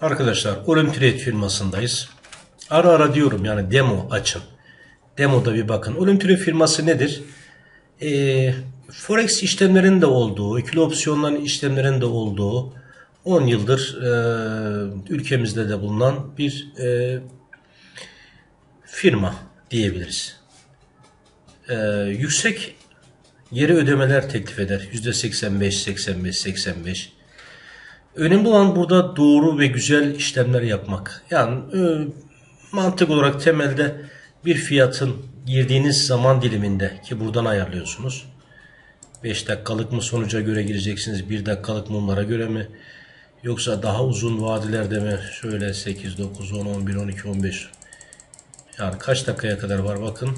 Arkadaşlar Olymtrade firmasındayız. Ara ara diyorum yani demo açın. Demoda bir bakın. Olymtrade firması nedir? Ee, Forex işlemlerinin de olduğu, ikili opsiyonların işlemlerinin de olduğu 10 yıldır e, ülkemizde de bulunan bir e, firma diyebiliriz. E, yüksek geri ödemeler teklif eder. %85, 85, 85. Önemli olan burada doğru ve güzel işlemler yapmak. Yani e, mantık olarak temelde bir fiyatın girdiğiniz zaman diliminde ki buradan ayarlıyorsunuz. 5 dakikalık mı sonuca göre gireceksiniz? 1 dakikalık mı onlara göre mi? Yoksa daha uzun vadilerde mi? Şöyle 8, 9, 10, 11, 12, 15. Yani kaç dakikaya kadar var bakın.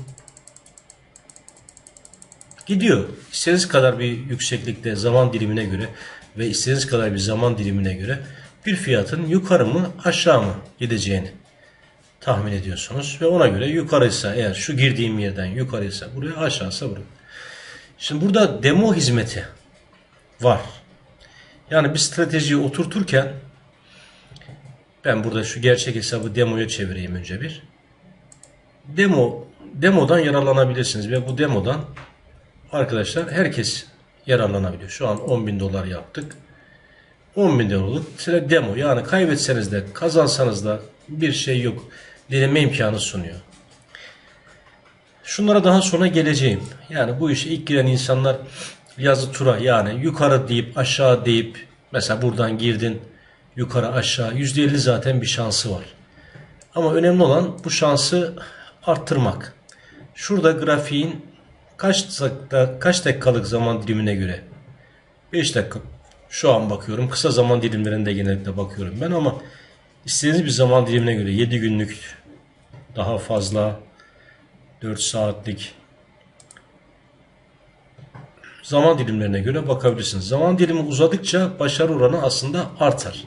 Gidiyor. İstediğiniz kadar bir yükseklikte zaman dilimine göre ve istediğiniz kadar bir zaman dilimine göre bir fiyatın yukarı mı aşağı mı gideceğini tahmin ediyorsunuz. Ve ona göre yukarıysa eğer şu girdiğim yerden yukarıysa buraya aşağısa buraya. Şimdi burada demo hizmeti var. Yani bir stratejiyi oturturken ben burada şu gerçek hesabı demoya çevireyim önce bir. Demo demodan yararlanabilirsiniz ve bu demodan arkadaşlar herkes yararlanabiliyor. Şu an 10 bin dolar yaptık. 10 bin dolarlık demo yani kaybetseniz de kazansanız da bir şey yok. Deneme imkanı sunuyor. Şunlara daha sonra geleceğim. Yani bu işe ilk giren insanlar yazı tura yani yukarı deyip aşağı deyip mesela buradan girdin yukarı aşağı %50 zaten bir şansı var. Ama önemli olan bu şansı arttırmak. Şurada grafiğin kaç dakika, kaç dakikalık zaman dilimine göre 5 dakika şu an bakıyorum. Kısa zaman dilimlerinde genellikle bakıyorum ben ama istediğiniz bir zaman dilimine göre 7 günlük daha fazla 4 saatlik zaman dilimlerine göre bakabilirsiniz. Zaman dilimi uzadıkça başarı oranı aslında artar.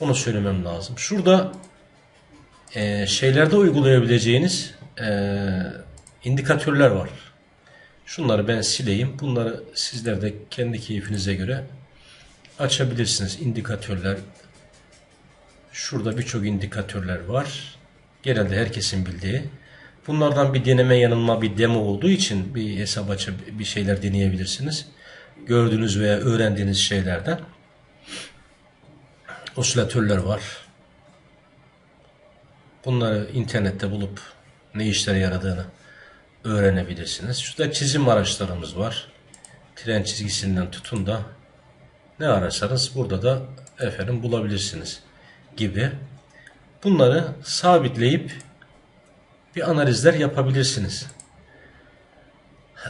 Onu söylemem lazım. Şurada e, şeylerde uygulayabileceğiniz e, indikatörler var. Şunları ben sileyim. Bunları sizler de kendi keyfinize göre açabilirsiniz. İndikatörler. Şurada birçok indikatörler var. Genelde herkesin bildiği. Bunlardan bir deneme yanılma bir demo olduğu için bir hesap açıp bir şeyler deneyebilirsiniz. Gördüğünüz veya öğrendiğiniz şeylerden. Osilatörler var. Bunları internette bulup ne işlere yaradığını öğrenebilirsiniz. Şurada çizim araçlarımız var. Tren çizgisinden tutun da ne ararsanız burada da efendim bulabilirsiniz gibi. Bunları sabitleyip bir analizler yapabilirsiniz.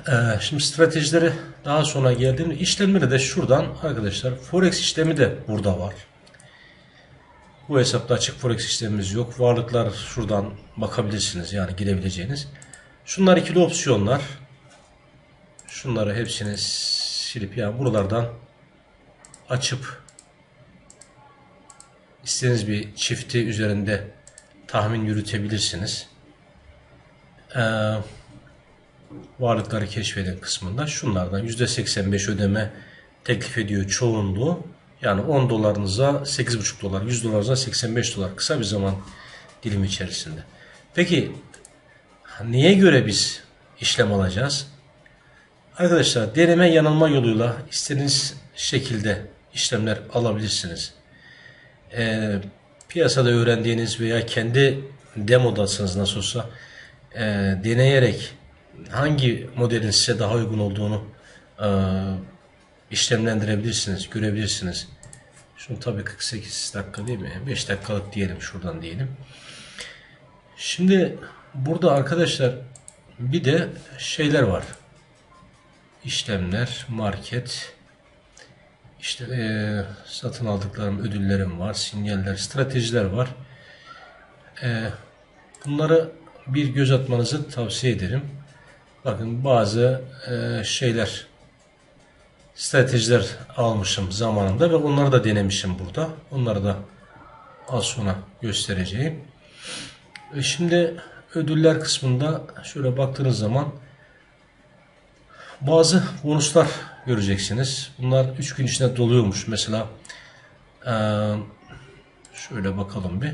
Ee, şimdi stratejileri daha sonra geldiğimde işlemleri de şuradan arkadaşlar Forex işlemi de burada var. Bu hesapta açık Forex işlemimiz yok. Varlıklar şuradan bakabilirsiniz yani girebileceğiniz. Şunlar ikili opsiyonlar. Şunları hepsini silip yani buralardan açıp istediğiniz bir çifti üzerinde tahmin yürütebilirsiniz. Ee, varlıkları keşfedin kısmında şunlardan %85 ödeme teklif ediyor çoğunluğu. Yani 10 dolarınıza 8,5 dolar, 100 dolarınıza 85 dolar kısa bir zaman dilimi içerisinde. Peki neye göre biz işlem alacağız? Arkadaşlar deneme yanılma yoluyla istediğiniz şekilde işlemler alabilirsiniz. Ee, piyasada öğrendiğiniz veya kendi demodasınız nasıl olsa e, deneyerek hangi modelin size daha uygun olduğunu e, işlemlendirebilirsiniz, görebilirsiniz. Şunu tabii 48 dakika değil mi? 5 dakikalık diyelim şuradan diyelim. Şimdi burada arkadaşlar bir de şeyler var. İşlemler, market, işte e, satın aldıklarım, ödüllerim var, sinyaller, stratejiler var. E, bunları bir göz atmanızı tavsiye ederim. Bakın bazı e, şeyler, stratejiler almışım zamanında ve onları da denemişim burada. Onları da az sonra göstereceğim. E şimdi ödüller kısmında şöyle baktığınız zaman bazı bonuslar göreceksiniz. Bunlar 3 gün içinde doluyormuş. Mesela e, Şöyle bakalım bir.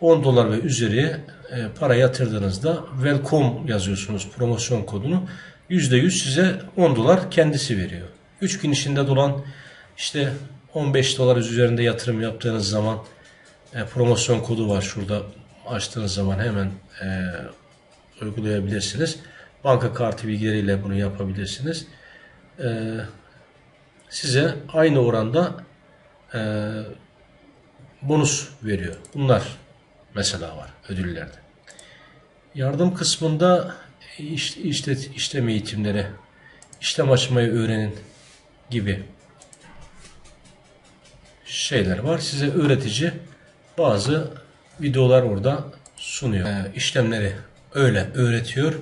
10 dolar ve üzeri e, para yatırdığınızda welcome yazıyorsunuz promosyon kodunu. %100 size 10 dolar kendisi veriyor. 3 gün içinde dolan işte 15 dolar üzerinde yatırım yaptığınız zaman e, promosyon kodu var şurada açtığınız zaman hemen e, uygulayabilirsiniz. Banka kartı bilgileriyle bunu yapabilirsiniz. E, size aynı oranda e, bonus veriyor. Bunlar mesela var ödüllerde. Yardım kısmında iş, işlem eğitimleri, işlem açmayı öğrenin gibi şeyler var. Size öğretici bazı videolar orada sunuyor. Ee, işlemleri öyle öğretiyor.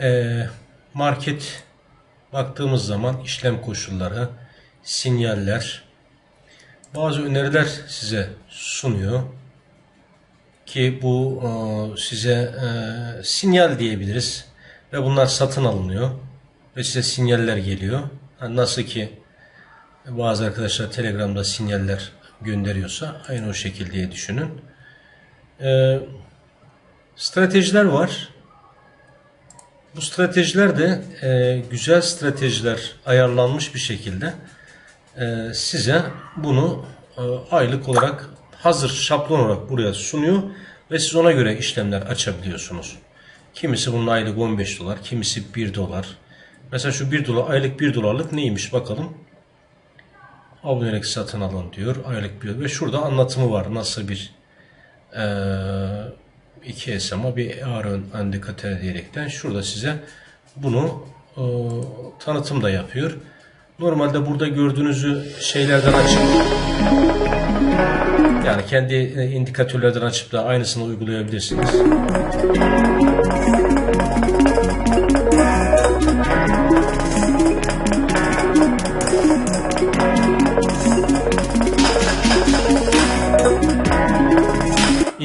Ee, market baktığımız zaman işlem koşulları, sinyaller, bazı öneriler size sunuyor ki bu e, size e, sinyal diyebiliriz ve bunlar satın alınıyor ve size sinyaller geliyor. Nasıl ki bazı arkadaşlar Telegram'da sinyaller gönderiyorsa aynı o şekilde düşünün. E, stratejiler var. Bu stratejiler de e, güzel stratejiler ayarlanmış bir şekilde e, size bunu e, aylık olarak hazır şablon olarak buraya sunuyor ve siz ona göre işlemler açabiliyorsunuz. Kimisi bunun aylık 15 dolar, kimisi 1 dolar. Mesela şu 1 dolar, aylık 1 dolarlık neymiş bakalım. Abonelik satın alın diyor. Aylık 1 ve şurada anlatımı var. Nasıl bir iki SMA bir AR indikatör diyerekten şurada size bunu e, tanıtım da yapıyor. Normalde burada gördüğünüzü şeylerden açıp yani kendi indikatörlerden açıp da aynısını uygulayabilirsiniz.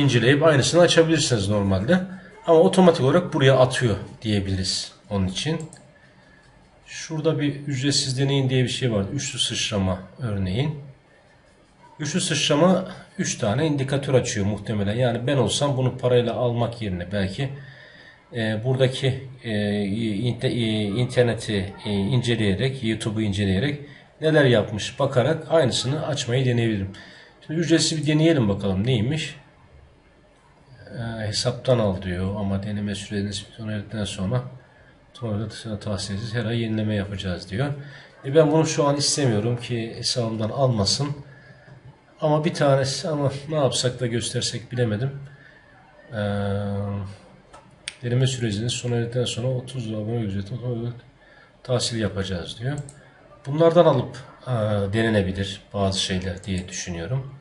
İnceleyip aynısını açabilirsiniz normalde. Ama otomatik olarak buraya atıyor diyebiliriz onun için. Şurada bir ücretsiz deneyin diye bir şey var. Üçlü sıçrama örneğin. Üçlü sıçrama 3 tane indikatör açıyor muhtemelen. Yani ben olsam bunu parayla almak yerine belki e, buradaki e, inter, e, interneti e, inceleyerek, YouTube'u inceleyerek neler yapmış bakarak aynısını açmayı deneyebilirim. Şimdi ücretsiz bir deneyelim bakalım neymiş. E, hesaptan al diyor ama deneme süreniz sona erdikten sonra Sonra tahsilsiz her ay yenileme yapacağız diyor. E ben bunu şu an istemiyorum ki hesabımdan almasın. Ama bir tanesi ama ne yapsak da göstersek bilemedim. Ee, deneme sürecinin sona erdikten sonra 30 abone ücreti tahsil yapacağız diyor. Bunlardan alıp e, denenebilir bazı şeyler diye düşünüyorum.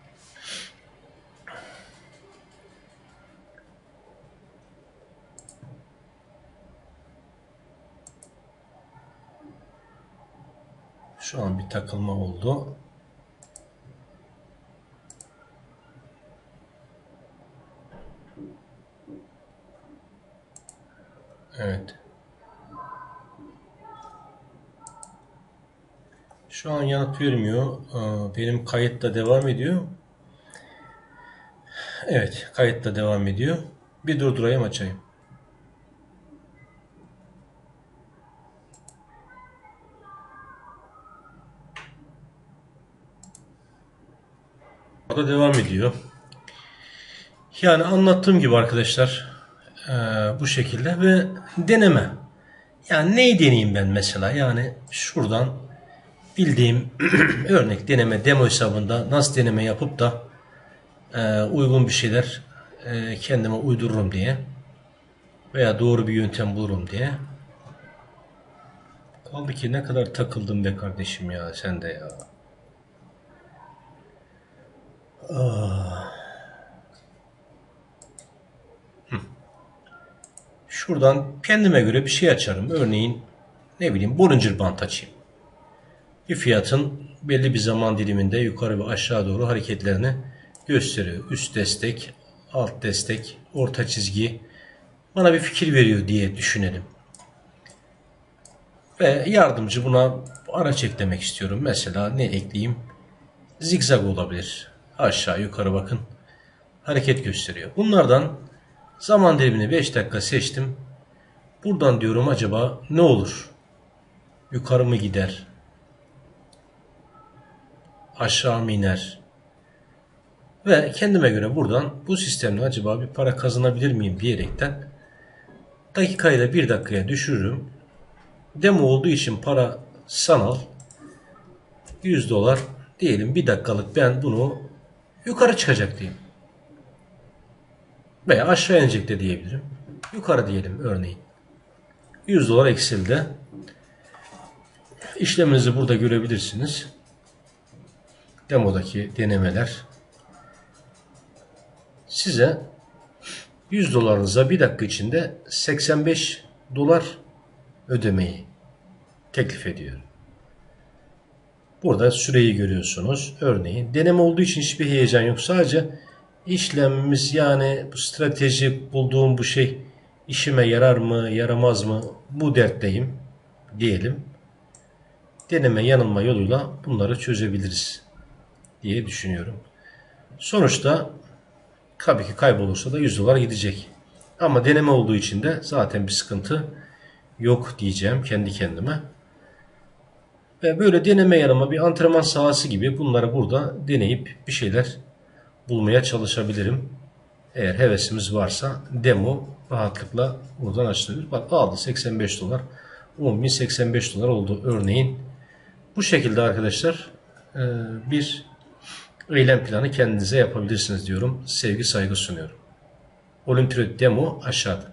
Şu an bir takılma oldu. Evet. Şu an yanıt vermiyor. Ee, benim kayıt da devam ediyor. Evet, kayıt da devam ediyor. Bir durdurayım açayım. Da devam ediyor. Yani anlattığım gibi arkadaşlar e, bu şekilde ve deneme. Yani neyi deneyeyim ben mesela? Yani şuradan bildiğim örnek deneme demo hesabında nasıl deneme yapıp da e, uygun bir şeyler e, kendime uydururum diye veya doğru bir yöntem bulurum diye. Kaldı ki ne kadar takıldım be kardeşim ya sen de ya. Ah. Şuradan kendime göre bir şey açarım. Örneğin ne bileyim Bollinger Band açayım. Bir fiyatın belli bir zaman diliminde yukarı ve aşağı doğru hareketlerini gösteriyor. Üst destek, alt destek, orta çizgi bana bir fikir veriyor diye düşünelim. Ve yardımcı buna araç eklemek istiyorum. Mesela ne ekleyeyim? Zigzag olabilir aşağı yukarı bakın hareket gösteriyor. Bunlardan zaman dilimini 5 dakika seçtim. Buradan diyorum acaba ne olur? Yukarı mı gider? Aşağı mı iner? Ve kendime göre buradan bu sistemle acaba bir para kazanabilir miyim diyerekten dakikayı da 1 dakikaya düşürürüm. Demo olduğu için para sanal 100 dolar diyelim bir dakikalık ben bunu yukarı çıkacak diyeyim. Veya aşağı inecek de diyebilirim. Yukarı diyelim örneğin. 100 dolar eksildi. İşleminizi burada görebilirsiniz. Demodaki denemeler. Size 100 dolarınıza bir dakika içinde 85 dolar ödemeyi teklif ediyor. Burada süreyi görüyorsunuz. Örneğin deneme olduğu için hiçbir heyecan yok. Sadece işlemimiz yani bu strateji bulduğum bu şey işime yarar mı yaramaz mı bu dertteyim diyelim. Deneme yanılma yoluyla bunları çözebiliriz diye düşünüyorum. Sonuçta tabii ki kaybolursa da 100 dolar gidecek. Ama deneme olduğu için de zaten bir sıkıntı yok diyeceğim kendi kendime. Ve böyle deneme yanıma bir antrenman sahası gibi bunları burada deneyip bir şeyler bulmaya çalışabilirim. Eğer hevesimiz varsa demo rahatlıkla buradan açılabilir. Bak aldı 85 dolar. 10.085 dolar oldu örneğin. Bu şekilde arkadaşlar e, bir eylem planı kendinize yapabilirsiniz diyorum. Sevgi saygı sunuyorum. Olimpiyat demo aşağıda.